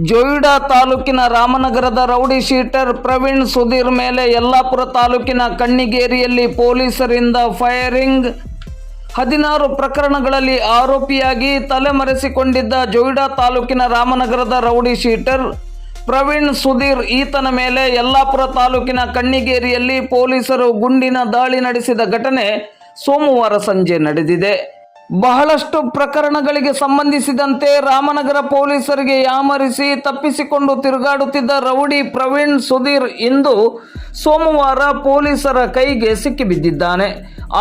ಜೋಯಿಡಾ ತಾಲೂಕಿನ ರಾಮನಗರದ rowdy sheeter Praveen Sudhir ಮೇಲೆ ಯಲ್ಲಾಪುರ ತಾಲೂಕಿನ ಕಣ್ಣಿಗೇರಿಯಲ್ಲಿ ಪೊಲೀಸರಿಂದ ಫೈರಿಂಗ್. ಹದಿನಾರು ಪ್ರಕರಣಗಳಲ್ಲಿ ಆರೋಪಿಯಾಗಿ ತಲೆಮರೆಸಿಕೊಂಡಿದ್ದ ಜೋಯಿಡಾ ತಾಲೂಕಿನ ರಾಮನಗರದ ರೌಡಿ ಶೀಟರ್ ಪ್ರವೀಣ್ ಸುಧೀರ್ ಈತನ ಮೇಲೆ ಯಲ್ಲಾಪುರ ತಾಲೂಕಿನ ಕಣ್ಣಿಗೇರಿಯಲ್ಲಿ ಪೊಲೀಸರು ಗುಂಡಿನ ದಾಳಿ ನಡೆಸಿದ ಘಟನೆ ಸೋಮವಾರ ಸಂಜೆ ನಡೆದಿದೆ. ಬಹಳಷ್ಟು ಪ್ರಕರಣಗಳಿಗೆ ಸಂಬಂಧಿಸಿದಂತೆ ರಾಮನಗರ ಪೊಲೀಸರಿಗೆ ಯಾಮರಿಸಿ ತಪ್ಪಿಸಿಕೊಂಡು ತಿರುಗಾಡುತ್ತಿದ್ದ ರೌಡಿ ಪ್ರವೀಣ್ ಸುಧೀರ್ ಇಂದು ಸೋಮವಾರ ಪೊಲೀಸರ ಕೈಗೆ ಸಿಕ್ಕಿಬಿದ್ದಿದ್ದಾನೆ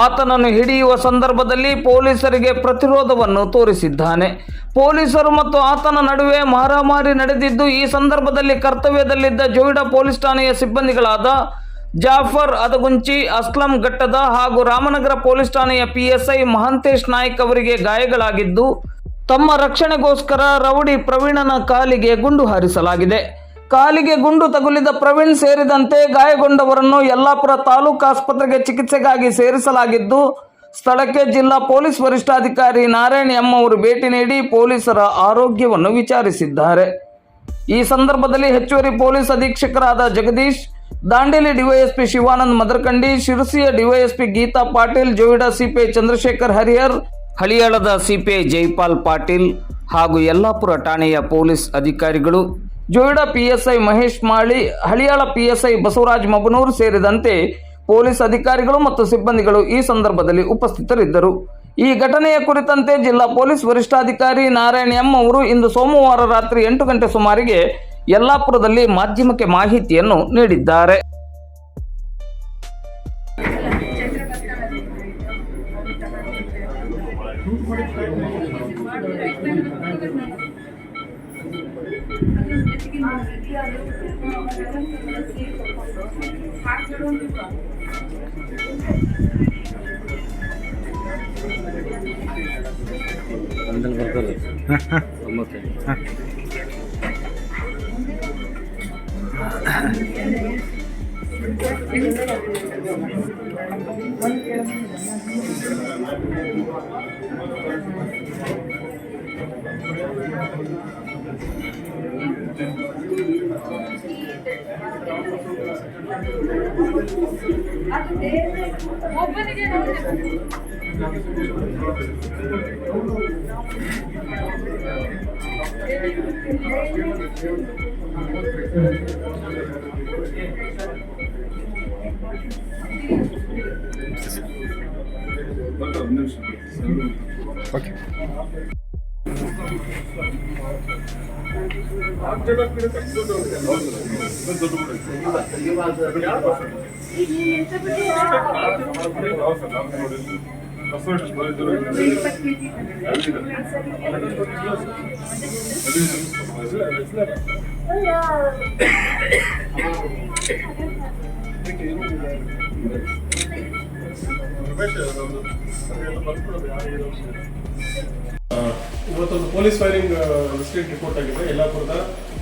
ಆತನನ್ನು ಹಿಡಿಯುವ ಸಂದರ್ಭದಲ್ಲಿ ಪೊಲೀಸರಿಗೆ ಪ್ರತಿರೋಧವನ್ನು ತೋರಿಸಿದ್ದಾನೆ. ಪೊಲೀಸರು ಮತ್ತು ಆತನ ನಡುವೆ ಮಾರಾಮಾರಿ ನಡೆದಿದ್ದು ಈ ಸಂದರ್ಭದಲ್ಲಿ ಕರ್ತವ್ಯದಲ್ಲಿದ್ದ ಜೋಯಿಡಾ ಪೊಲೀಸ್ ಠಾಣೆಯ ಸಿಬ್ಬಂದಿಗಳಾದ ಜಾಫರ್ ಅದಗುಂಚಿ ಅಸ್ಲಂ ಘಟ್ಟದ ಹಾಗೂ ರಾಮನಗರ ಪೊಲೀಸ್ ಠಾಣೆಯ ಪಿಎಸ್ಐ ಮಹಂತೇಶ್ ನಾಯ್ಕ್ ಅವರಿಗೆ ಗಾಯಗಳಾಗಿದ್ದು, ತಮ್ಮ ರಕ್ಷಣೆಗೋಸ್ಕರ ರೌಡಿ ಪ್ರವೀಣನ ಕಾಲಿಗೆ ಗುಂಡು ಹಾರಿಸಲಾಗಿದೆ. ಕಾಲಿಗೆ ಗುಂಡು ತಗುಲಿದ ಪ್ರವೀಣ್ ಸೇರಿದಂತೆ ಗಾಯಗೊಂಡವರನ್ನು ಯಲ್ಲಾಪುರ ತಾಲೂಕು ಆಸ್ಪತ್ರೆಗೆ ಚಿಕಿತ್ಸೆಗಾಗಿ ಸೇರಿಸಲಾಗಿದ್ದು, ಸ್ಥಳಕ್ಕೆ ಜಿಲ್ಲಾ ಪೊಲೀಸ್ ವರಿಷ್ಠಾಧಿಕಾರಿ ನಾರಾಯಣ್ ಎಂ ಅವರು ಭೇಟಿ ನೀಡಿ ಪೊಲೀಸರ ಆರೋಗ್ಯವನ್ನು ವಿಚಾರಿಸಿದ್ದಾರೆ. ಈ ಸಂದರ್ಭದಲ್ಲಿ ಹೆಚ್ಚುವರಿ ಪೊಲೀಸ್ ಅಧೀಕ್ಷಕರಾದ ಜಗದೀಶ್ ದಾಂಡೇಲಿ ಡಿವೈಎಸ್ಪಿ ಶಿವಾನಂದ್ ಮದರ್ಕಂಡಿ, ಶಿರಸಿಯ ಡಿವೈಎಸ್ಪಿ ಗೀತಾ ಪಾಟೀಲ್, ಜೋಯಿಡಾ ಸಿಪಿಐ ಚಂದ್ರಶೇಖರ್ ಹರಿಹರ್, ಹಳಿಯಾಳದ ಸಿಪಿಐ ಜೈಪಾಲ್ ಪಾಟೀಲ್ ಹಾಗೂ ಯಲ್ಲಾಪುರ ಠಾಣೆಯ ಪೊಲೀಸ್ ಅಧಿಕಾರಿಗಳು. ಜೋಯಿಡಾ ಪಿಎಸ್ಐ ಮಹೇಶ್ ಮಾಳಿ, ಹಳಿಯಾಳ ಪಿಎಸ್ಐ ಬಸವರಾಜ್ ಮಬನೂರ್ ಸೇರಿದಂತೆ ಪೊಲೀಸ್ ಅಧಿಕಾರಿಗಳು ಮತ್ತು ಸಿಬ್ಬಂದಿಗಳು ಈ ಸಂದರ್ಭದಲ್ಲಿ ಉಪಸ್ಥಿತರಿದ್ದರು. ಈ ಘಟನೆಯ ಕುರಿತಂತೆ ಜಿಲ್ಲಾ ಪೊಲೀಸ್ ವರಿಷ್ಠಾಧಿಕಾರಿ ನಾರಾಯಣ್ ಎಂ ಅವರು ಇಂದು ಸೋಮವಾರ ರಾತ್ರಿ ಎಂಟು ಗಂಟೆ ಸುಮಾರಿಗೆ ಯಲ್ಲಾಪುರದಲ್ಲಿ ಮಾಧ್ಯಮಕ್ಕೆ ಮಾಹಿತಿಯನ್ನು ನೀಡಿದ್ದಾರೆ. ಅಂದಲ್ಲಿ ಬರ್ತದೆ ಒಂಬತ್ತು Bak. ಓಕೆ ಇವತ್ತೊಂದು ಪೊಲೀಸ್ ಫೈರಿಂಗ್ ಇನ್ಸಿಡೆಂಟ್ ರಿಪೋರ್ಟ್ ಆಗಿದೆ. ಯಲ್ಲಾಪುರದ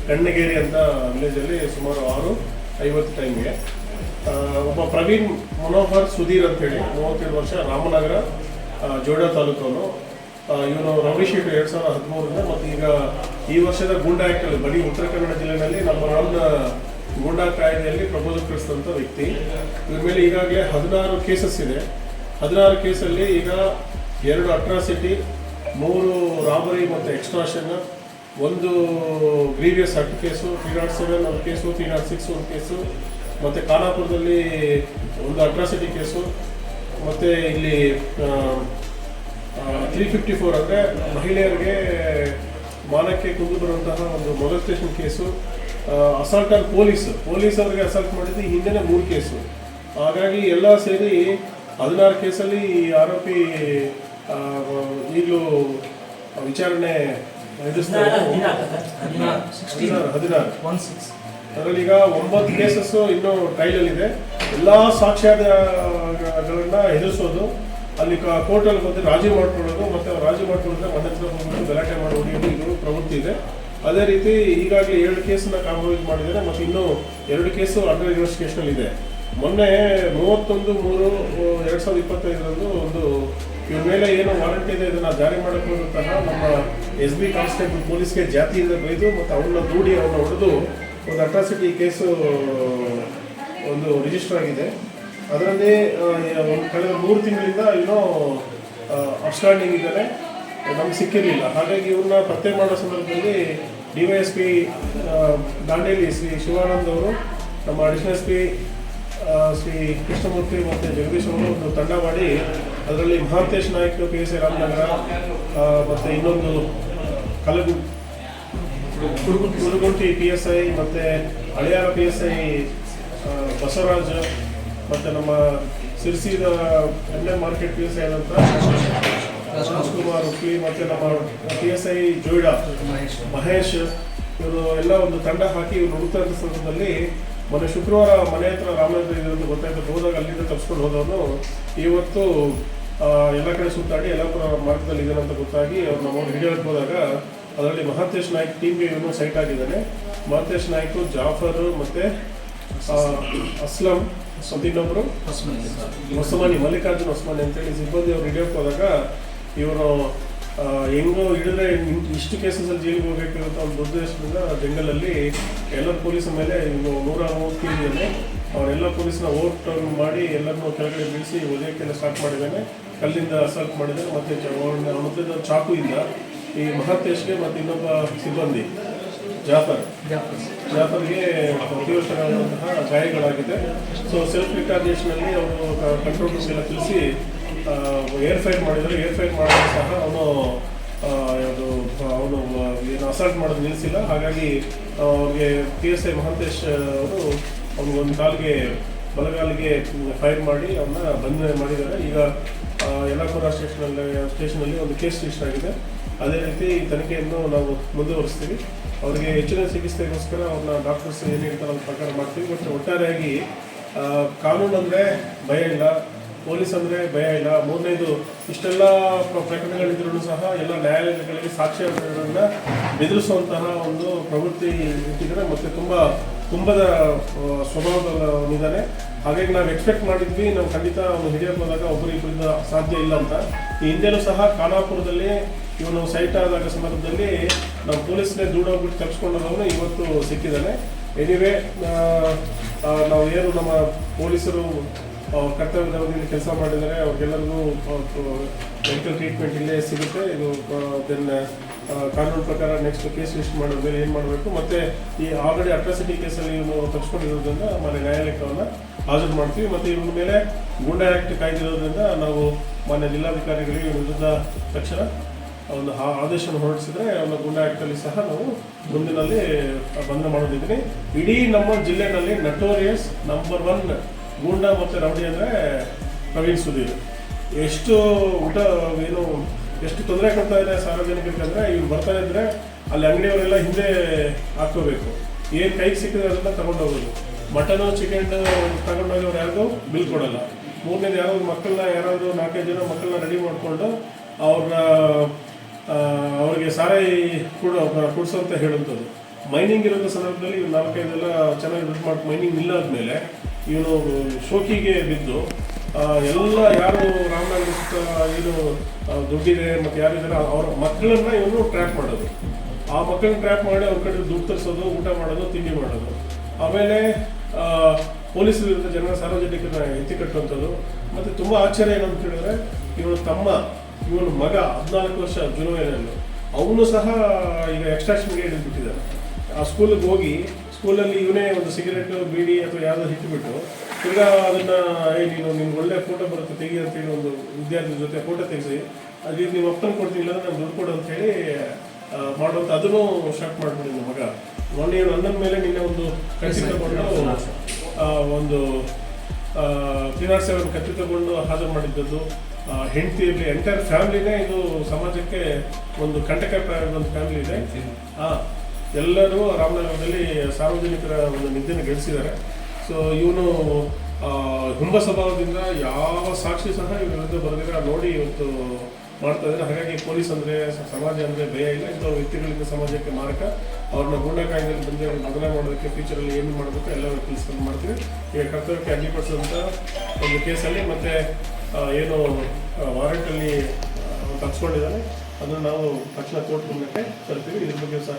ಕಣ್ಣಗೇರಿ ಅಂತ ವಿಲೇಜಲ್ಲಿ ಸುಮಾರು ಆರು ಐವತ್ತು ಟೈಮ್ಗೆ ಒಬ್ಬ ಪ್ರವೀಣ್ ಮನೋಹರ್ ಸುಧೀರ್ ಅಂತ ಹೇಳಿ ಮೂವತ್ತೇಳು ವರ್ಷ, ರಾಮನಗರ ಜೋಡ ತಾಲೂಕವನು. ಇವನು ರೌಡಿ ಶೀಟ್ ಎರಡ್ ಸಾವಿರದ ಹದಿಮೂರರಿಂದ ಮತ್ತು ಈಗ ಈ ವರ್ಷದ ಗೂಂಡಾ ಬರೀ ಉತ್ತರ ಕನ್ನಡ ಜಿಲ್ಲೆಯಲ್ಲಿ ನಮ್ಮ ರಾಮ್ನ ಗೂಂಡಾ ಕಾಯ್ದೆಯಲ್ಲಿ ಪ್ರಬೋಧಕರಿಸಿದಂಥ ವ್ಯಕ್ತಿ. ಇವ್ರ ಮೇಲೆ ಈಗಾಗಲೇ ಹದಿನಾರು ಕೇಸಸ್ ಇದೆ. ಹದಿನಾರು ಕೇಸಲ್ಲಿ ಈಗ ಎರಡು ಅಟ್ರಾಸಿಟಿ ಮೂರು ರಾಬರಿ ಮತ್ತು ಎಕ್ಸ್ಟ್ರಾಷನ್ ಒಂದು grievous hurt case three naught seven ಒಂದು ಕೇಸು ತ್ರೀ ನಾಟ್ ಸಿಕ್ಸ್ ಒಂದು ಕೇಸು ಮತ್ತು ಖಾನಾಪುರದಲ್ಲಿ ಒಂದು ಅಟ್ರಾಸಿಟಿ ಕೇಸು ಮತ್ತು ಇಲ್ಲಿ ತ್ರೀ ಫಿಫ್ಟಿ ಫೋರ್ ಅಂದರೆ ಮಹಿಳೆಯರಿಗೆ ಮಾನಕ್ಕೆ ಕುಂದು ಬರುವಂತಹ ಒಂದು molestation case assault on police police ಅವರಿಗೆ ಅಸಾಲ್ಟ್ ಮಾಡಿದ್ದು ಈ ಹಿಂದೆನೇ ಮೂರು ಕೇಸು. ಹಾಗಾಗಿ ಎಲ್ಲ ಸೇರಿ ಹದಿನಾರು ಕೇಸಲ್ಲಿ ಈ ಆರೋಪಿ ಈಗಲೂ ವಿಚಾರಣೆ ಎದುರಿಸ್ತಾ ಇದ್ದಾರೆ. ಹದಿನಾರು ಹದಿನಾರು ಅದರಲ್ಲಿ ಈಗ ಒಂಬತ್ತು ಕೇಸಸ್ಸು ಇನ್ನೂ ಟ್ರೈಲಲ್ಲಿದೆ ಎಲ್ಲ ಸಾಕ್ಷ್ಯಾಧಾರಗಳನ್ನ ಎದುರಿಸೋದು, ಅಲ್ಲಿ ಕೋರ್ಟಲ್ಲಿ ಬಂದು ರಾಜಿ ಮಾಡ್ಕೊಳ್ಳೋದು ಮತ್ತೆ ರಾಜಿ ಮಾಡ್ಕೊಂಡ್ರೆ ಮನೆ ಹತ್ರ ಹೋಗ್ಬಿಟ್ಟು ಗಲಾಟೆ ಮಾಡಿ ಹೊಡೆಯೋದು ಇದು ಪ್ರವೃತ್ತಿ ಇದೆ. ಅದೇ ರೀತಿ ಈಗಾಗಲೇ ಎರಡು ಕೇಸನ್ನ ಕಾಂಪ್ರಮೈಸ್ ಮಾಡಿದ್ದಾರೆ ಮತ್ತು ಇನ್ನೂ ಎರಡು ಕೇಸು ಅಂಡರ್ ಇನ್ವೆಸ್ಟಿಗೇಷನ್ ಇದೆ. ಮೊನ್ನೆ ಮೂವತ್ತೊಂದು, ಮೂರು ಎರಡು ಸಾವಿರದ ಇಪ್ಪತ್ತೈದರಂದು ಒಂದು ಇವ್ರ ಮೇಲೆ ಏನು ವಾರಂಟಿ ಇದೆ, ಇದನ್ನ ಜಾರಿ ಮಾಡೋಕ್ಕೂ ನಮ್ಮ ಎಸ್ ಬಿ ಕಾನ್ಸ್ಟೇಬಲ್ ಪೊಲೀಸ್ಗೆ ಜಾತಿಯಿಂದ ಬೈದು ಮತ್ತು ಅವನ್ನ ದೂಡಿ ಅವನ್ನ ಹೊಡೆದು ಒಂದು ಅಟ್ರಾಸಿಟಿ ಕೇಸು ಒಂದು ರಿಜಿಸ್ಟರ್ ಆಗಿದೆ. ಅದರಲ್ಲಿ ಒಂದು ಕಳೆದ ಮೂರು ತಿಂಗಳಿಂದ ಇನ್ನೂ ಅಪ್ಸ್ಟ್ಯಾಂಡಿಂಗ್ ಇದ್ದಾರೆ ನಮ್ಗೆ ಸಿಕ್ಕಿರಲಿಲ್ಲ. ಹಾಗಾಗಿ ಇವ್ರನ್ನ ಪತ್ತೆ ಮಾಡೋ ಸಂದರ್ಭದಲ್ಲಿ D Y S P Dandeli Shri Shivanand ಅವರು, ನಮ್ಮ additional S P Shri Krishnamurthy ಮತ್ತು ಜಗದೀಶ್ ಅವರು ಒಂದು ತಂಡ ಮಾಡಿ ಅದರಲ್ಲಿ ಮಹಾಂತೇಶ್ ನಾಯ್ಕ ಪಿ ಎಸ್ ರಾಮನಗರ ಮತ್ತು ಇನ್ನೊಂದು ಕಲಗು ಕುರುಗುಂಟಿ ಪಿ ಎಸ್ ಐ ಮತ್ತು Haliyal P S I Basavaraj ಮತ್ತು ನಮ್ಮ ಸಿರ್ಸಿದ ಎಣ್ಣೆ ಮಾರ್ಕೆಟ್ ಪಿ ಎಸ್ ಐ ಆದಂಥ ರಾಜ್ಕುಮಾರ್ ಉಪ್ಪಿ ಮತ್ತು ನಮ್ಮ P S I Joida, Mahesh ಇವರು ಎಲ್ಲ ಒಂದು ತಂಡ ಹಾಕಿ ಇವರು ಹುಡುಕ್ತಾ ಇದ್ದ ಸಂದರ್ಭದಲ್ಲಿ ಮೊನ್ನೆ ಶುಕ್ರವಾರ ಮನೆ ಹತ್ರ ರಾಮನಗರ ಇದೆ ಗೊತ್ತಾಯ್ತು, ಹೋದಾಗ ಅಲ್ಲಿಂದ ತಪ್ಸ್ಕೊಂಡು ಹೋದವನು. ಇವತ್ತು ಎಲ್ಲ ಕಡೆ ಸುತ್ತಾಡಿ ಯಲ್ಲಾಪುರ ಮಾರ್ಗದಲ್ಲಿ ಇದ್ದಾನೆ ಅಂತ ಗೊತ್ತಾಗಿ ಅವ್ರು ನಮ್ಮ ಹಿಡಿಯೋಕ್ಕೆ ಹೋದಾಗ ಅದರಲ್ಲಿ ಮಹಾಂತೇಶ್ ನಾಯ್ಕ್ ಟೀಮ್ಗೆ ಇವನು ಸೈಟ್ ಆಗಿದ್ದಾನೆ ಮಹಾಂತೇಶ್ ನಾಯ್ಕು, ಜಾಫರ್ ಮತ್ತೆ ಅಸ್ಲಂ ಮತ್ತು ಅವರು ಹೊಸಮಾನಿ, ಮಲ್ಲಿಕಾರ್ಜುನ್ ಹೊಸಮಾನಿ ಅಂತೇಳಿ ಸಿಬ್ಬಂದಿ ಅವ್ರು ಹಿಡಿಯೋಕ್ಕೆ ಹೋದಾಗ ಇವರು ಹೆಂಗೋ ಹಿಡಿದ್ರೆ ಇಷ್ಟು ಕೇಸಸಲ್ಲಿ ಜೈಲಿಗೆ ಹೋಗಬೇಕು ಅಂತ ಒಂದು ದೇಶದಿಂದ ಜಂಗಲಲ್ಲಿ ಎಲ್ಲ ಪೊಲೀಸರ ಮೇಲೆ ನೂರ ಮೂವತ್ತು ಇದ್ದಾನೆ ಅವರೆಲ್ಲ ಪೊಲೀಸ್ನ ಓವರ್ ಟರ್ನ್ ಮಾಡಿ ಎಲ್ಲರನ್ನೂ ಕೆಳಗಡೆ ಬೀಳಿಸಿ ಒಲಿಯೋಕ್ಕೆಲ್ಲ ಸ್ಟಾರ್ಟ್ ಮಾಡಿದ್ದಾನೆ ಕಲ್ಲಿಂದ ಅಸಾಲ್ಟ್ ಮಾಡಿದ್ದಾರೆ ಮತ್ತು ಚಾಕು ಇಂದ ಈ ಮಹಾತೇಶ್ಗೆ ಮತ್ತು ಇನ್ನೊಬ್ಬ ಸಿಬ್ಬಂದಿ ಜಾಫರ್. ಜಾಫರ್ಗೆ ತೀವ್ರತರವಾದಂತಹ ಗಾಯಗಳಾಗಿದೆ ಸೊ ಸೆಲ್ಫ್ ರಿಟಾರ್ಜೇಷನಲ್ಲಿ ಅವರು ಕಂಟ್ರೋಲ್ ರೂಮ್ ಎಲ್ಲ ತಿಳಿಸಿ ಏರ್ ಫೈರ್ ಮಾಡಿದ್ರು. ಏರ್ ಫೈರ್ ಮಾಡಿದ್ರು ಸಹ ಅವನು ಯಾವುದು ಅವನು ಏನು ಅಸಾಲ್ಟ್ ಮಾಡೋದು ನಿಲ್ಲಿಸಿಲ್ಲ. ಹಾಗಾಗಿ ಅವ್ರಿಗೆ ಪಿ ಎಸ್ ಐ ಮಹಾಂತೇಶ್ ಅವರು ಅವ್ನಿಗೊಂದು ಕಾಲಿಗೆ ಬಲಗಾಲಿಗೆ ಫೈರ್ ಮಾಡಿ ಅವನ್ನ ಬಂಧನ ಮಾಡಿದ್ದಾರೆ. ಈಗ ಯಲ್ಲಾಪುರ ಸ್ಟೇಷನಲ್ಲಿ ಸ್ಟೇಷನಲ್ಲಿ ಒಂದು ಕೇಸ್ ರಿಜಿಸ್ಟರ್ ಆಗಿದೆ. ಅದೇ ರೀತಿ ಈ ತನಿಖೆಯನ್ನು ನಾವು ಮುಂದುವರಿಸ್ತೀವಿ. ಅವರಿಗೆ ಹೆಚ್ಚಿನ ಚಿಕಿತ್ಸೆಗೋಸ್ಕರ ಅವ್ರನ್ನ ಡಾಕ್ಟರ್ಸ್ ಏನು ಹೇಳ್ತಾರೆ ಅಂತ ಪ್ರಕಾರ ಮಾಡ್ತೀವಿ. ಬಟ್ ಒಟ್ಟಾರೆಯಾಗಿ ಕಾನೂನು ಅಂದರೆ ಭಯ ಇಲ್ಲ, ಪೊಲೀಸ್ ಅಂದರೆ ಭಯ ಇಲ್ಲ. ಮೂರನೇದು ಇಷ್ಟೆಲ್ಲ ಪ್ರ- ಪ್ರಕರಣಗಳಿದ್ರೂ ಸಹ ಎಲ್ಲ ನ್ಯಾಯಾಲಯಗಳಲ್ಲಿ ಸಾಕ್ಷ್ಯಗಳನ್ನ ಎದುರಿಸುವಂತಹ ಒಂದು ಪ್ರವೃತ್ತಿ ಇಟ್ಟಿದ್ದಾರೆ ಮತ್ತು ತುಂಬ ತುಂಬದ ಸ್ವಭಾವದಲ್ಲಿದ್ದಾರೆ ಹಾಗಾಗಿ ನಾವು ಎಕ್ಸ್ಪೆಕ್ಟ್ ಮಾಡಿದ್ವಿ, ನಾವು ಖಂಡಿತ ಅವನು ಹಿಡಿಯ ಹೋದಾಗ ಒಬ್ಬರು ಇಬ್ಬರಿಂದ ಸಾಧ್ಯ ಇಲ್ಲ ಅಂತ. ಈ ಹಿಂದೆಲೂ ಸಹ ಖಾನಾಪುರದಲ್ಲಿ ಇವನು ಸೈಟ್ ಆದಾಗ ಸಂದರ್ಭದಲ್ಲಿ ನಾವು ಪೊಲೀಸ್ನೇ ದೂಡೋಗ್ಬಿಟ್ಟು ತಪ್ಪಿಸ್ಕೊಂಡವನು ಇವತ್ತು ಸಿಕ್ಕಿದ್ದಾನೆ. ಎನಿವೇ ನಾವು ಏನು ನಮ್ಮ ಪೊಲೀಸರು ಆ, ಕರ್ತವ್ಯದ ಅವಧಿಯಲ್ಲಿ ಕೆಲಸ ಮಾಡಿದರೆ ಅವ್ರಿಗೆಲ್ಲರಿಗೂ ಮೆಡಿಕಲ್ ಟ್ರೀಟ್ಮೆಂಟ್ ಇಲ್ಲೇ ಸಿಗುತ್ತೆ. ಇದು ದೆನ್ ಕಾನೂನು ಪ್ರಕಾರ ನೆಕ್ಸ್ಟ್ ಕೇಸ್ ಲಿಸ್ಟ್ ಮಾಡೋದ್ರ ಮೇಲೆ ಏನು ಮಾಡಬೇಕು? ಮತ್ತು ಈ ಆಲ್ರೆಡಿ ಅಟ್ರಾಸಿಟಿ ಕೇಸಲ್ಲಿ ಇವನು ತಪ್ಪಿಸ್ಕೊಂಡಿರೋದ್ರಿಂದ ಮನೆ ನ್ಯಾಯಾಲಯಕ್ಕೆ ಅವನ್ನ ಹಾಜರು ಮಾಡ್ತೀವಿ. ಮತ್ತು ಇವ್ರ ಮೇಲೆ ಗೂಂಡಾ ಆ್ಯಕ್ಟ್ ಕಾಯ್ದಿರೋದ್ರಿಂದ ನಾವು ಮಾನ್ಯ ಜಿಲ್ಲಾಧಿಕಾರಿಗಳಿಗೆ ಇವ್ರ ವಿರುದ್ಧ ತಕ್ಷಣ ಒಂದು ಆದೇಶವನ್ನು ಹೊರಡಿಸಿದ್ರೆ ಅವನ ಗುಂಡಾ ಆ್ಯಕ್ಟಲ್ಲಿ ಸಹ ನಾವು ಮುಂದಿನಲ್ಲಿ ಬಂದ್ ಮಾಡೋದಿದ್ದೀನಿ. ಇಡೀ ನಮ್ಮ ಜಿಲ್ಲೆನಲ್ಲಿ ನಟೋರಿಯಸ್ ನಂಬರ್ ಒನ್ ಗೂಂಡಾ ಮತ್ತು ರೌಡಿ ಅಂದರೆ ಪ್ರವೀಣ್ ಸುಧೀರ್. ಎಷ್ಟು ಊಟ, ಏನು, ಎಷ್ಟು ತೊಂದರೆ ಕೊಡ್ತಾ ಇದೆ ಸಾರ್ವಜನಿಕರಿಗೆ ಅಂದರೆ ಇವ್ರು ಬರ್ತಾ ಇದ್ದರೆ ಅಲ್ಲಿ ಅಂಗಡಿಯವರೆಲ್ಲ ಹಿಂದೆ ಹಾಕೋಬೇಕು ಏನು ಕೈಗೆ ಸಿಕ್ಕಿದ್ರೆ ಅದನ್ನ ಹೋಗೋದು. ಮಟನು ಚಿಕನ್ ತಗೊಂಡೋಗಿ ಅವ್ರು ಯಾರಿಗೂ ಬಿಲ್ ಕೊಡಲ್ಲ. ಮೂರನೇದು ಯಾರಾದ್ರು ಮಕ್ಕಳನ್ನ ಯಾರಾದರೂ ನಾಲ್ಕೈದು ಜನ ಮಕ್ಕಳನ್ನ ರೆಡಿ ಮಾಡಿಕೊಂಡು ಅವ್ರನ್ನ ಅವ್ರಿಗೆ ಸಾರಾಯಿ ಕೂಡ ಕೊಡಿಸೋ ಅಂತ ಹೇಳುವಂಥದ್ದು ಮೈನಿಂಗ್ ಇರೋ ಸಂದರ್ಭದಲ್ಲಿ ನಾಲ್ಕೈದೆಲ್ಲ ಚೆನ್ನಾಗಿ ಮಾಡಿ ಮೈನಿಂಗ್ ನಿಲ್ಲಾದ್ಮೇಲೆ ಇವನು ಶೋಕಿಗೆ ಬಿದ್ದು ಎಲ್ಲ ಯಾರು ರಾಮನಗರ ಸುತ್ತ ಏನು ದುಡ್ಡಿದೆ ಮತ್ತು ಯಾರಿದ್ದಾರೆ ಅವ್ರ ಮಕ್ಕಳನ್ನ ಇವನು ಟ್ರ್ಯಾಪ್ ಮಾಡೋದು. ಆ ಮಕ್ಕಳನ್ನ ಟ್ರ್ಯಾಪ್ ಮಾಡಿ ಅವ್ರ ಕಡೆ ದುಡ್ಡು ತರಿಸೋದು, ಊಟ ಮಾಡೋದು, ತಿಂಡಿ ಮಾಡೋದು. ಆಮೇಲೆ ಪೊಲೀಸ್ ವಿರುದ್ಧ ಜನ ಸಾರ್ವಜನಿಕರನ್ನ ಎತ್ತಿ ಕಟ್ಟುವಂಥದ್ದು. ಮತ್ತು ತುಂಬ ಆಶ್ಚರ್ಯ ಏನು ಅಂತ ಹೇಳಿದ್ರೆ ಇವನು ತಮ್ಮ, ಇವನು ಮಗ ಹದಿನಾಲ್ಕು ವರ್ಷ ಜುಲೈನಲ್ಲಿ. ಅವನು ಸಹ ಈಗ ಎಕ್ಸ್ಟ್ರಾಕ್ಷನ್ಗೆ ಹಿಡಿದ್ಬಿಟ್ಟಿದ್ದಾನೆ ಆ ಸ್ಕೂಲಿಗೆ ಹೋಗಿ ಸ್ಕೂಲಲ್ಲಿ ಇವನೇ ಒಂದು ಸಿಗರೇಟು ಬೀಡಿ ಅಥವಾ ಯಾವುದೋ ಹಿಟ್ಟುಬಿಟ್ಟು ತಿರ್ಗಾ ಅದನ್ನು ಏ ನೀನು ನಿಮ್ಗೆ ಒಳ್ಳೆ ಫೋಟೋ ಬರುತ್ತೆ ತೆಗಿ ಅಂತೇಳಿ ಒಂದು ವಿದ್ಯಾರ್ಥಿ ಜೊತೆ ಫೋಟೋ ತೆಗೆಸಿ ಅದು ನೀವು ಅಪ್ಪನ ಕೊಡ್ತಿಲ್ಲ ಅಂದರೆ ನಾನು ದುಡ್ಡು ಕೊಡು ಅಂತೇಳಿ ಮಾಡೋದು ಅದನ್ನು ಸ್ಟಾರ್ಟ್ ನಿಮ್ಮ ಮಗ. ಮೊನ್ನೆ ನನ್ನ ಮೇಲೆ ನಿನ್ನೆ ಒಂದು ಕಟ್ಟಿ ತಗೊಂಡು ಒಂದು ತ್ರೀನಾಟ್ ಸೆವೆನ್ ಕತ್ತಿ ತಗೊಂಡು ಹಾಜರು ಮಾಡಿದ್ದದ್ದು ಹೆಂಡತಿ ಇರಲಿ ಎಂಟೈರ್ ಫ್ಯಾಮಿಲಿನೇ ಇದು ಸಮಾಜಕ್ಕೆ ಒಂದು ಕಂಟಕ ಒಂದು ಫ್ಯಾಮಿಲಿ ಇದೆ. ಆ, ಎಲ್ಲರೂ ರಾಮನಗರದಲ್ಲಿ ಸಾರ್ವಜನಿಕರ ಒಂದು ನಿದ್ದೆನ ಗೆಲ್ಲಿಸಿದ್ದಾರೆ ಸೊ ಇವನು ಹುಂಬ ಸ್ವಭಾವದಿಂದ ಯಾವ ಸಾಕ್ಷಿ ಸಹ ಇವ್ರ ವಿರುದ್ಧ ಬರೆದಿರ ನೋಡಿ ಇವತ್ತು ಮಾಡ್ತಾ ಇದ್ದಾರೆ. ಹಾಗಾಗಿ ಪೊಲೀಸ್ ಅಂದರೆ, ಸಮಾಜ ಅಂದರೆ ಭಯ ಇಲ್ಲ. ಇಂಥ ವ್ಯಕ್ತಿಗಳಿಂದ ಸಮಾಜಕ್ಕೆ ಮಾರಕ. ಅವ್ರನ್ನ ಗೂಂಡಾ ಕಾಯ್ದೆಯಲ್ಲಿ ಬಂದು ಬದಲಾವಣೆ ಮಾಡೋದಕ್ಕೆ ಫ್ಯೂಚರಲ್ಲಿ ಏನು ಮಾಡಬೇಕು ಎಲ್ಲ ತಿಳಿಸ್ಕೊಂಡು ಮಾಡ್ತೀವಿ. ಈಗ ಕರ್ತವ್ಯಕ್ಕೆ ಅಡ್ಡಿಪಡಿಸಿದಂಥ ಒಂದು ಕೇಸಲ್ಲಿ ಮತ್ತು ಏನು ವಾರಂಟಲ್ಲಿ ತಪ್ಸ್ಕೊಂಡಿದ್ದಾನೆ. ಅದನ್ನು ನಾವು ತಕ್ಷಣ ಕೋರ್ಟ್ ಮುಂದಕ್ಕೆ ತರ್ತೀವಿ ಇದ್ರ ಬಗ್ಗೆ ಸಹ